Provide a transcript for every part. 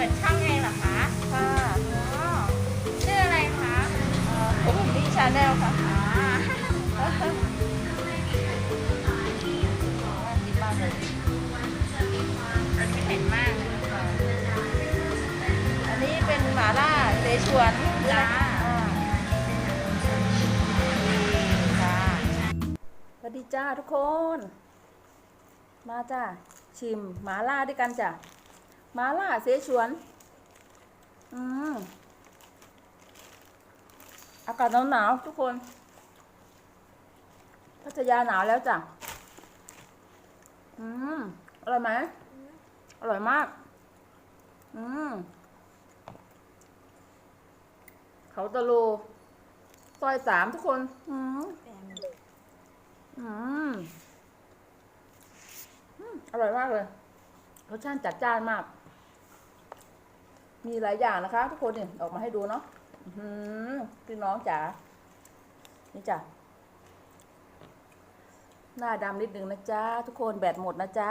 ปิดช่องเองเหรอคะค่ะอ๋อชื่ออะไรคะโอ้ดีชาแนลค่ะอ๋อน่ากินมากเลยมันเผ็ดมากเลยนะคะอันนี้เป็นหม่าล่าเสฉวนจ้าจ้าสวัสดีจ้าทุกคน มาจ้าชิมหม่าล่าด้วยกันจ้ะห มาล่าเสฉวน อืม อากาศหนาวๆทุกคน พัทยาหนาวแล้วจ้ะ อืม อร่อยไหม อร่อยมาก อืม เขาตะโลซอยสามทุกคน อืม อืม อร่อยมากเลย รสชาติจัดจ้านมาก มีหลายอย่างนะคะ ทุกคนเนี่ยออกมาให้ดูเนาะพี่น้องจ๋า นี่จ้ะ หน้าดำนิดนึงนะจ๊ะทุกคนแบตหมดนะจ๊ะ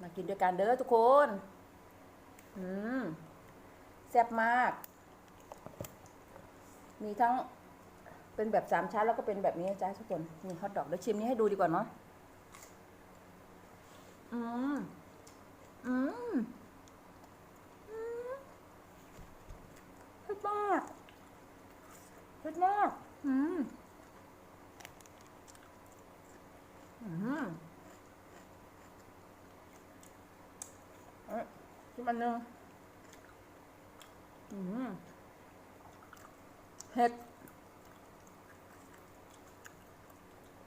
มากินด้วยกันเด้อทุกคน อืมแซ่บมาก มีทั้งเป็นแบบสามชั้นแล้วก็เป็นแบบนี้นะจ๊ะทุกคนนี่ฮอทดอกเดี๋ยวชิมนี้ให้ดูดีกว่าเนาะ อืม อืม อืมเผ็ดมากเผ็ดมาก อืม อืมเอ้ยชิ มันนึงอืมเห็ด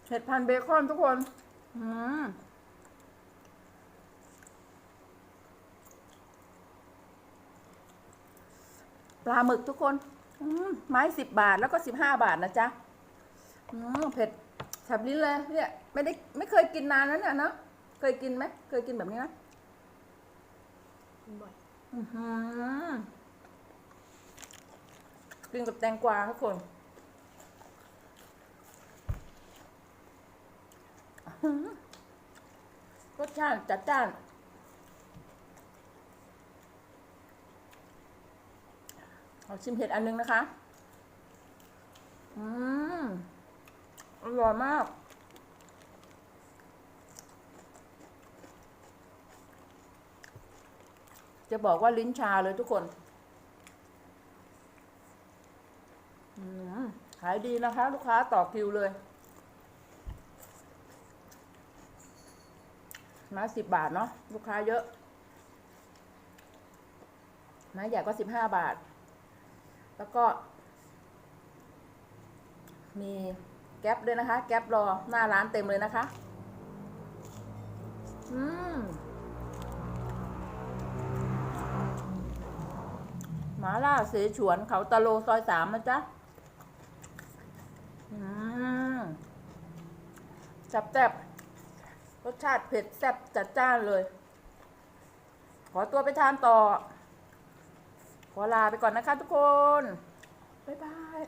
เห็ดพันเบคอนทุกคน อืมปลาหมึกทุกคน อืมไม้สิบบาทแล้วก็สิบห้าบาทนะจ๊ะ อืมเผ็ดแสบลิ้นเลยเนี่ย ไม่ได้ไม่เคยกินนานแล้วเนี่ยเนาะ เคยกินไหม เคยกินแบบนี้ไหม บ่อยอือหือกินกับแตงกวาทุกคนอื้อหือรสชาติจัดจ้าน เอาชิมเห็ดอันนึงนะคะ อืม อร่อยมาก จะบอกว่าลิ้นชาเลยทุกคนขายดีนะคะ ลูกค้าต่อคิวเลยม้สิบบาทเนาะลูกค้าเยอะไม้ใหญ่ก็สิบห้าบาท แล้วก็ มีแก๊ปด้วยนะคะ แก๊ปรอหน้าร้านเต็มเลยนะคะ อืม หมาล่าเสฉวนเขาตะโลซอยสามนะจ๊ะอืมจับแซ่บรสชาติเผ็ดแซ่บจัดจ้านเลย ขอตัวไปทานต่อ ขอลาไปก่อนนะคะทุกคน บ๊ายบาย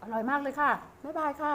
อร่อยมากเลยค่ะ บ๊ายบายค่ะ